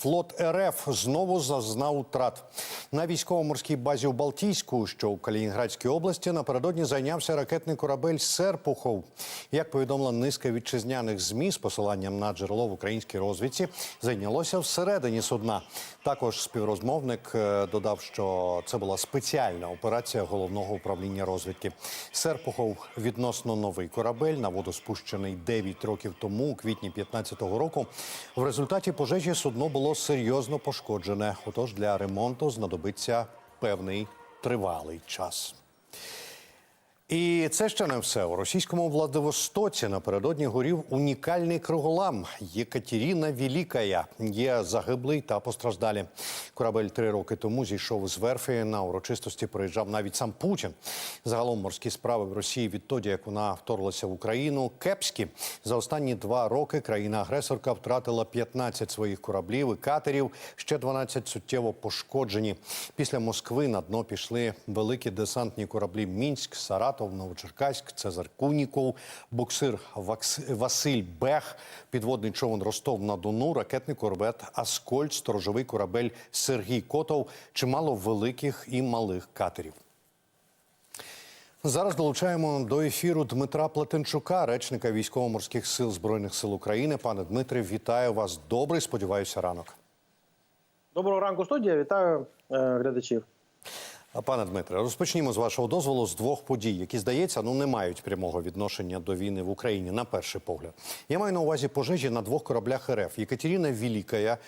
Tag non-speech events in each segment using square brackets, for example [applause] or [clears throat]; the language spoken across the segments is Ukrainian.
Флот РФ знову зазнав втрат на військово-морській базі у Балтійську, що у Калінінградській області, напередодні зайнявся ракетний корабель Серпухов. Як повідомила низка вітчизняних змі з посиланням на джерело в українській розвідці, зайнялося всередині судна. Також співрозмовник е, додав, що це була спеціальна операція головного управління розвідки. Серпухов відносно новий корабель на воду спущений 9 років тому, у квітні 15-го року. В результаті пожежі судно було серйозно пошкоджене. Отож для ремонту знадобиться певний тривалий час. І це ще не все. У російському Владивостоці напередодні горів унікальний круголам Єкатеріна Вілікая. Є загиблий та постраждалі. Корабель три роки тому зійшов з верфі. На урочистості приїжджав навіть сам Путін. Загалом морські справи в Росії відтоді, як вона вторглася в Україну, кепські. За останні два роки країна-агресорка втратила 15 своїх кораблів і катерів. Ще 12 суттєво пошкоджені. Після Москви на дно пішли великі десантні кораблі Мінськ, Саратов, Новочеркаськ, Цезар Куніков, буксир Вакс- Василь Бех, підводний човен Ростов на Дону, ракетний корвет Аскольд, сторожовий корабель Сергій Котов, чимало великих і малих катерів. Зараз долучаємо до ефіру Дмитра Плетенчука, речника військово-морських сил збройних сил України. Пане Дмитре, вітаю вас. Добрий, сподіваюся, ранок. Доброго ранку, студія. Вітаю е, глядачів. Пане Дмитре, розпочнімо з вашого дозволу з двох подій, які здається, ну не мають прямого відношення до війни в Україні на перший погляд. Я маю на увазі пожежі на двох кораблях РФ. Єкатеріна Вілікая,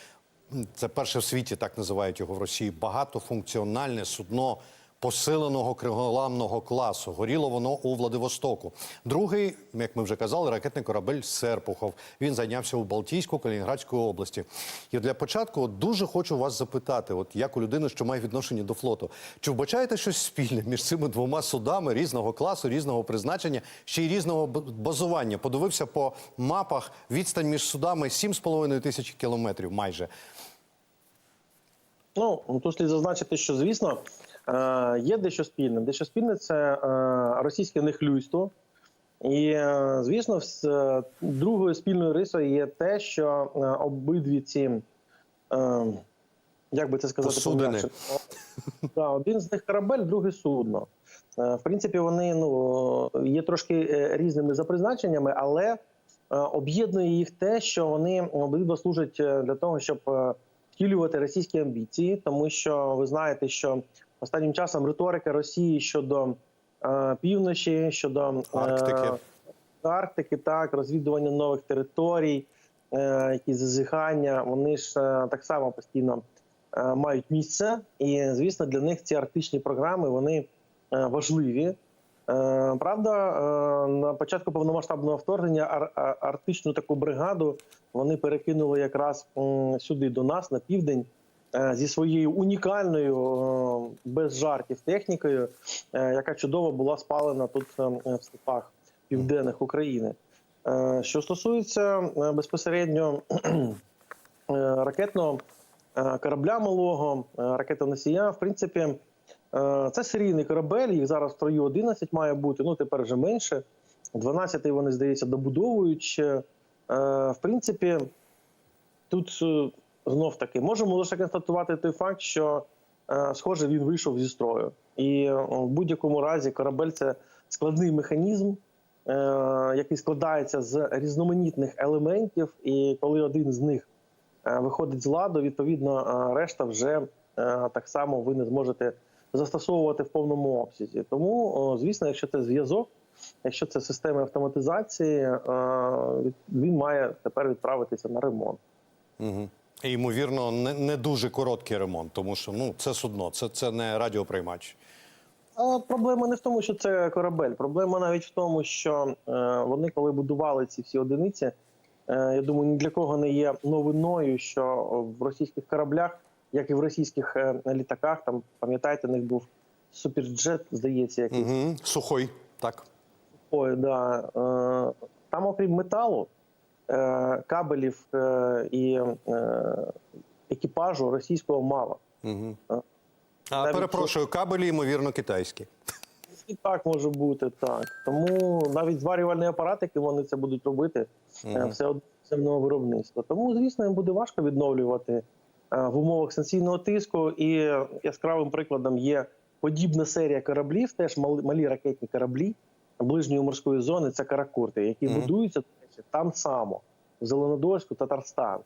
це перше в світі, так називають його в Росії, багатофункціональне судно посиленого криголамного класу. Горіло воно у Владивостоку. Другий, як ми вже казали, ракетний корабель Серпухов. Він зайнявся у Балтійську Калінінградської області. І для початку дуже хочу вас запитати, от як у людини, що має відношення до флоту, чи вбачаєте щось спільне між цими двома судами різного класу, різного призначення, ще й різного базування? Подивився по мапах відстань між судами 7,5 тисяч кілометрів майже. Ну тут слід зазначити, що звісно є дещо спільне. Дещо спільне це е, російське нехлюйство. І е, звісно, е, другою спільною рисою є те, що е, обидві ці, е, як би це сказати, Посудини. Да, один з них корабель, другий судно. Е, В принципі, вони ну є трошки е, різними за призначеннями, але е, об'єднує їх те, що вони обидва служать е, для того, щоб е, втілювати російські амбіції, тому що ви знаєте, що останнім часом риторика Росії щодо е, півночі, щодо е, Арктики. Арктики, так, розвідування нових територій, е, якісь зазіхання, вони ж е, так само постійно е, мають місце. І, звісно, для них ці арктичні програми вони е, важливі. Е, Правда, е, на початку повномасштабного вторгнення ар- а- арктичну таку бригаду вони перекинули якраз сюди до нас на південь е, зі своєю унікальною е, без жартів технікою, е, яка чудово була спалена тут е, в степах південних України. Е, Що стосується е, безпосередньо [clears throat] е, ракетного е, корабля малого, е, ракетоносія, в принципі, е, це серійний корабель. Їх зараз в строю 11 має бути. Ну тепер вже менше. 12-й вони здається добудовують. Е, В принципі, тут е, знов таки можемо лише констатувати той факт, що е, схоже він вийшов зі строю, і е, в будь-якому разі корабель це складний механізм, е, який складається з різноманітних елементів, і коли один з них виходить з ладу, відповідно, решта вже так само ви не зможете застосовувати в повному обсязі. Тому, звісно, якщо це зв'язок, якщо це системи автоматизації, він має тепер відправитися на ремонт. Угу. І, ймовірно, не, не дуже короткий ремонт, тому що ну, це судно, це, це не радіоприймач. А проблема не в тому, що це корабель. Проблема навіть в тому, що е, вони, коли будували ці всі одиниці, е, я думаю, ні для кого не є новиною, що в російських кораблях, як і в російських е, літаках, там пам'ятаєте, у них був суперджет, здається, якийсь. Угу. Сухой, так. Ой, да. Там, окрім металу, кабелів е, і е, екіпажу російського мало. Угу. А. Навіть перепрошую, кабелі, ймовірно, китайські. І так може бути, так. Тому навіть зварювальні апарати, які вони це будуть робити, е, Мгм. все одно земного виробництва. Тому, звісно, їм буде важко відновлювати в умовах санкційного тиску. І яскравим прикладом є подібна серія кораблів, теж малі ракетні кораблі ближньої морської зони. Це каракурти, які Мгм. будуються до речі, там само, в Зеленодольську, Татарстан.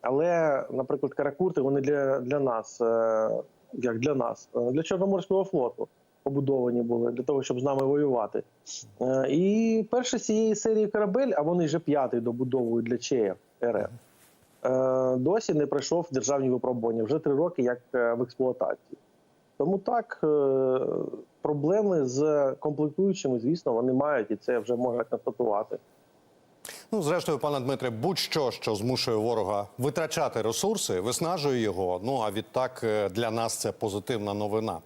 Але, наприклад, каракурти вони для, для нас, е, як для нас, е, для Чорноморського флоту побудовані були для того, щоб з нами воювати. Е, І перший з цієї серії корабель, а вони вже п'ятий добудовують для ЧЕФ РФ, досі не пройшов державні випробування. Вже три роки як в експлуатації. Тому так, проблеми з комплектуючими, звісно, вони мають, і це вже можна констатувати. Ну, зрештою, пане Дмитре, будь-що, що змушує ворога витрачати ресурси, виснажує його. Ну а відтак е, для нас це позитивна новина.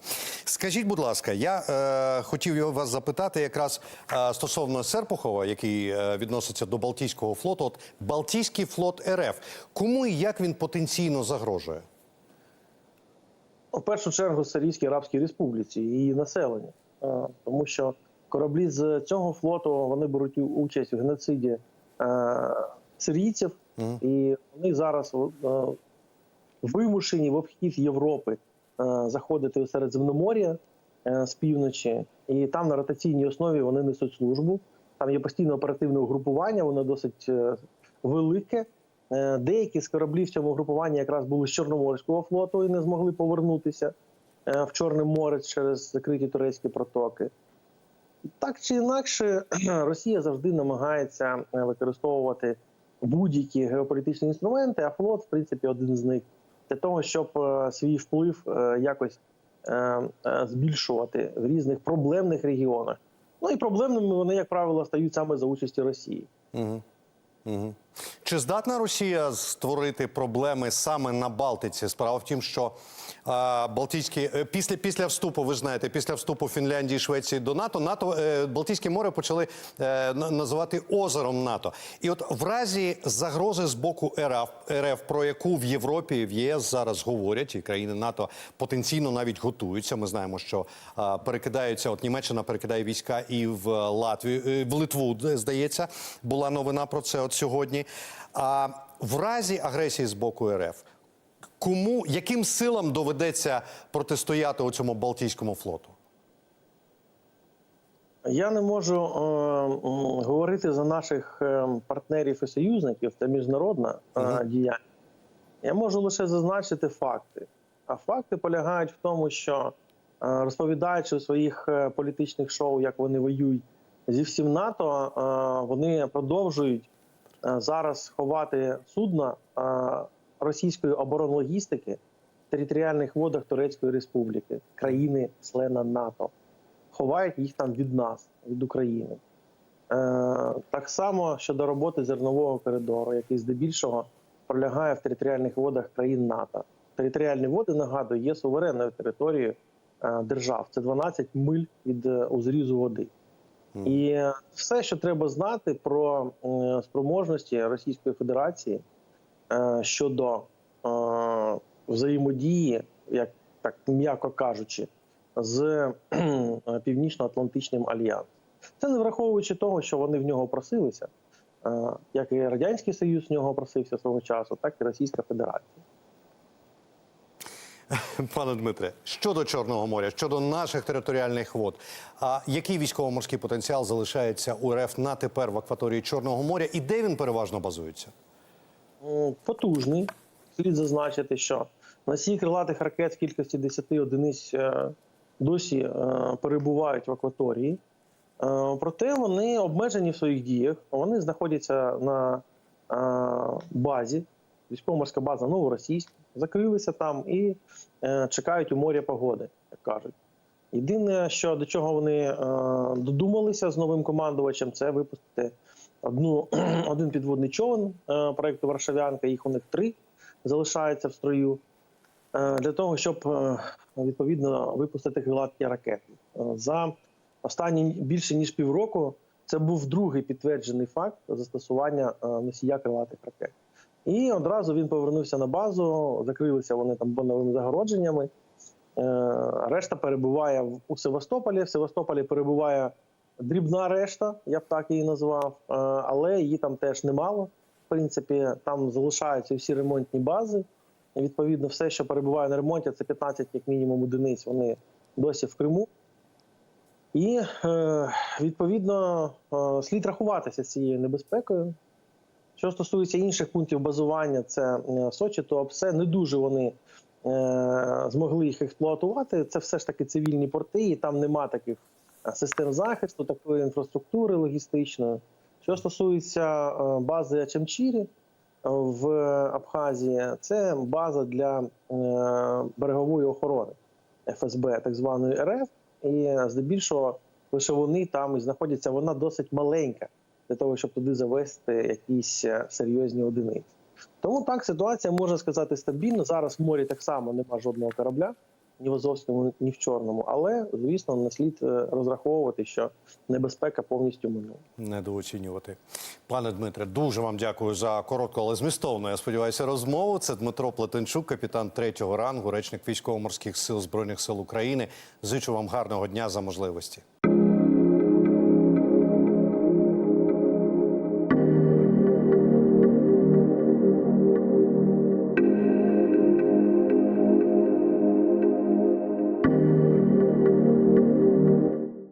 Скажіть, будь ласка, я е, хотів вас запитати якраз е, стосовно Серпухова, який е, відноситься до Балтійського флоту. От Балтійський флот РФ. Кому і як він потенційно загрожує? В першу чергу Сирійській Арабській Республіці і її населення, Е, тому що кораблі з цього флоту вони беруть участь у геноциді сирійців, Мгм. і вони зараз е, вимушені в обхід Європи е, заходити у Середземномор'я е, з півночі, і там на ротаційній основі вони несуть службу. Там є постійне оперативне угрупування, воно досить е, велике. Е, Деякі з кораблів в цьому групуванні якраз були з Чорноморського флоту і не змогли повернутися е, в Чорне море через закриті турецькі протоки. Так чи інакше, [clears throat] Росія завжди намагається е, використовувати будь-які геополітичні інструменти, а флот, в принципі, один з них для того, щоб е, свій вплив е, якось збільшувати в різних проблемних регіонах. Ну і проблемними вони, як правило, стають саме за участі Росії. Угу. Угу. Чи здатна Росія створити проблеми саме на Балтиці? Справа в тім, що а, Балтійські е, після після вступу, ви знаєте, після вступу Фінляндії, Швеції до НАТО, НАТО е, Балтійське море почали е, називати озером НАТО. І от в разі загрози з боку РФ, РФ, про яку в Європі в ЄС зараз говорять, і країни НАТО потенційно навіть готуються. Ми знаємо, що а, перекидаються. От Німеччина перекидає війська і в Латвію, е, в Литву, здається, була новина про це от сьогодні. А в разі агресії з боку РФ, кому яким силам доведеться протистояти у цьому Балтійському флоту? Я не можу е, говорити за наших е, партнерів і союзників, це міжнародна е, діяльність. Я можу лише зазначити факти. А факти полягають в тому, що е, розповідаючи у своїх е, політичних шоу, як вони воюють зі всім НАТО, е, вони продовжують зараз ховати судна е, російської оборонлогістики в територіальних водах Турецької Республіки, країни-члена НАТО ховають їх там від нас, від України. Е, так само щодо роботи зернового коридору, який здебільшого пролягає в територіальних водах країн НАТО. Територіальні води, нагадую, є суверенною територією е, держав. Це 12 миль від е, узрізу води. І все, що треба знати про е, спроможності Російської Федерації е, щодо е, взаємодії, як так м'яко кажучи, з Північно-Атлантичним альянсом. Це не враховуючи того, що вони в нього просилися, як і Радянський Союз в нього просився свого часу, так і Російська Федерація. Пане Дмитре, щодо Чорного моря, щодо наших територіальних вод, а який військово-морський потенціал залишається у РФ на тепер в акваторії Чорного моря і де він переважно базується? Потужний. Слід зазначити, що носії крилатих ракет в кількості 10 одиниць е, досі е, перебувають в акваторії. Е, Проте вони обмежені в своїх діях. Вони знаходяться на базі, військово-морська база Новоросійська, закрилися там і е, чекають у моря погоди, як кажуть. Єдине, що до чого вони е, додумалися з новим командувачем, це випустити одну, [clears throat] один підводний човен е, проекту Варшавянка. Їх у них три залишаються в строю е, для того, щоб е, відповідно випустити крилаті ракети. Е, За останні більше ніж півроку це був другий підтверджений факт застосування носія крилатих ракет. І одразу він повернувся на базу, закрилися вони там боновими загородженнями. Е, Решта перебуває у Севастополі. В Севастополі перебуває дрібна решта, я б так її назвав, Е, але її там теж немало. В принципі, там залишаються всі ремонтні бази. Відповідно, все, що перебуває на ремонті, це 15 як мінімум одиниць. Вони досі в Криму. І е, відповідно слід рахуватися з цією небезпекою. Що стосується інших пунктів базування, це е, Сочі, то все не дуже вони е, змогли їх експлуатувати. Це все ж таки цивільні порти, і там нема таких е, систем захисту, такої інфраструктури логістичної. Що стосується бази Ачамчірі в Абхазії, це база для берегової охорони ФСБ, так званої РФ. І здебільшого лише вони там і знаходяться. Вона досить маленька для того, щоб туди завести якісь е, серйозні одиниці. Тому так ситуація можна сказати стабільна. Зараз в морі так само нема жодного корабля, ні в Азовському, ні в Чорному. Але звісно, не слід е, розраховувати, що небезпека повністю минула. недооцінювати. Пане Дмитре, дуже вам дякую за коротку, але змістовну, я сподіваюся, розмову. Це Дмитро Плетенчук, капітан третього рангу, речник військово-морських сил Збройних сил України. Зичу вам гарного дня за можливості.